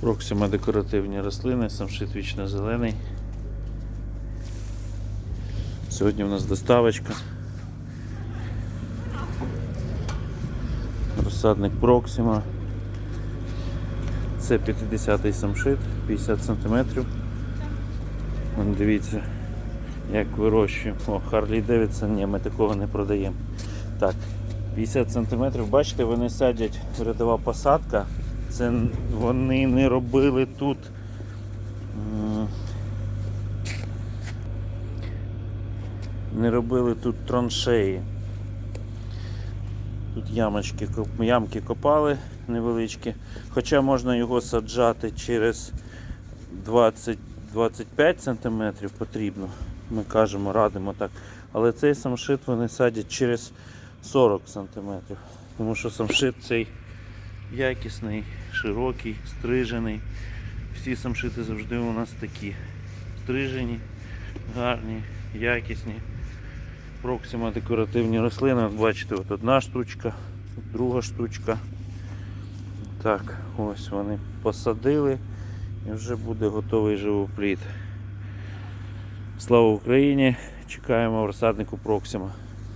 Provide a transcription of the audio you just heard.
Проксима декоративні рослини, самшит вічно зелений. Сьогодні у нас доставочка. Розсадник Проксима. Це 50-й самшит, 50 см. Вон дивіться, як вирощуємо. О, Харлі Девідсон, ні, ми такого не продаємо. Так, 50 см, бачите, вони садять рядова посадка. Це вони не робили тут. Не робили тут траншеї. Тут ямочки, ямки копали невеличкі. Хоча можна його саджати через 20-25 см потрібно. Ми кажемо, радимо так. Але цей самшит вони садять через 40 см. Тому що самшит цей якісний, широкий, стрижений. Всі самшити завжди у нас такі. Стрижені, гарні, якісні. Проксима декоративні рослини. От бачите, от одна штучка, друга штучка. Так, ось вони посадили і вже буде готовий живоплід. Слава Україні! Чекаємо в розсаднику Проксима.